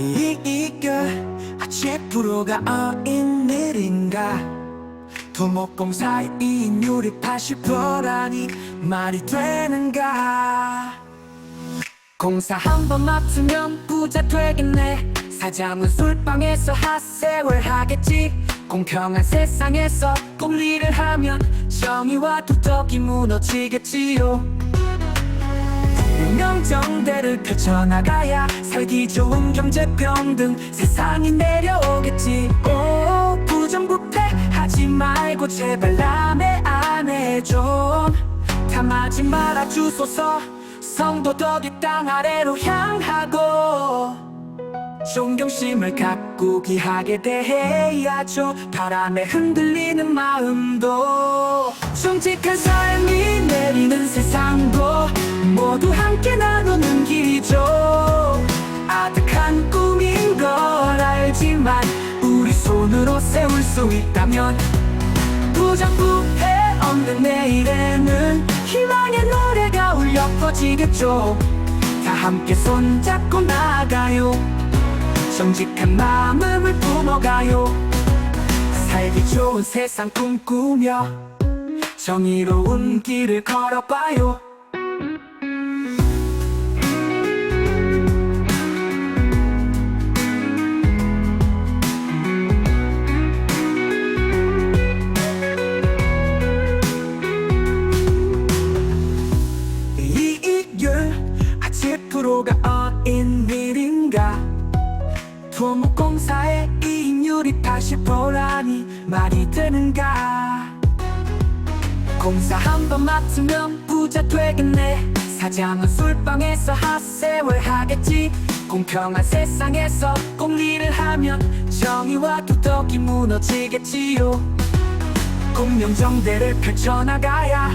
이이가 아치프로가 어인 일인가? 토목공사의 이인율이 80%라니 말이 되는가? 공사 한 번 맡으면 부자 되겠네. 사장은 술방에서 핫세월 하겠지. 공평한 세상에서 공리를 하면 정의와 도덕이 무너지겠지요 명정대를 펼쳐나가야 살기 좋은 경제평등 세상이 내려오겠지. 오 부정부패 하지 말고 제발 남의 아내 좀 탐하지 말아 주소서. 성도덕이 땅 아래로 향하고 존경심을 갖고 귀하게 대해야죠. 바람에 흔들리는 마음도. 정직한 삶이 내리는 세상도. 모두 함께 나누는 길이죠. 아득한 꿈인 걸 알지만 우리 손으로 세울 수 있다면 부정부패 없는 내일에는 희망의 노래가 울려 퍼지겠죠. 다 함께 손잡고 나가요 정직한 마음을 품어가요. 살기 좋은 세상 꿈꾸며 정의로운 길을 걸어봐요 토목공사의 이익률이 80%라니 말이 되는가? 공사 한 번 맡으면 부자 되겠네. 사장은 술방에서 핫세월 하겠지. 공평한 세상에서 공리를 하면 정의와 도덕이 무너지겠지요. 공명정대를 펼쳐나가야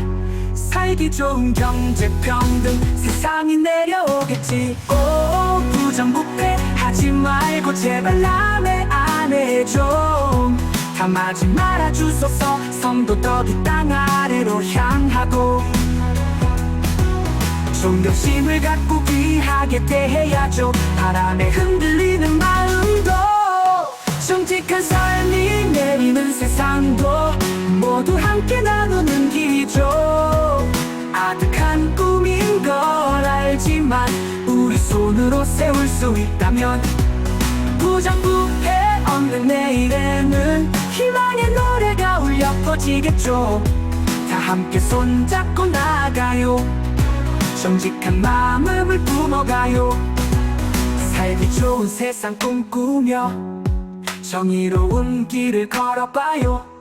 살기 좋은 경제평등 세상이 내려오겠지. 오 부정부패 하지 말고 제발 남의 아내 좀 탐하지 말아 주소서. 성도덕이 땅 아래로 향하고 존경심을 갖고 귀하게 대해야죠. 바람에 흔들리는 마음도 정직한 삶이 내리는 세상도 모두 함께 나누는 길이죠. 아득한 꿈인 걸 알지만 우리 손으로 세울 수 있다면 부정부패 없는 내일에는 희망의 노래가 울려 퍼지겠죠. 다 함께 손잡고 나가요. 정직한 마음을 품어가요. 살기 좋은 세상 꿈꾸며 정의로운 길을 걸어봐요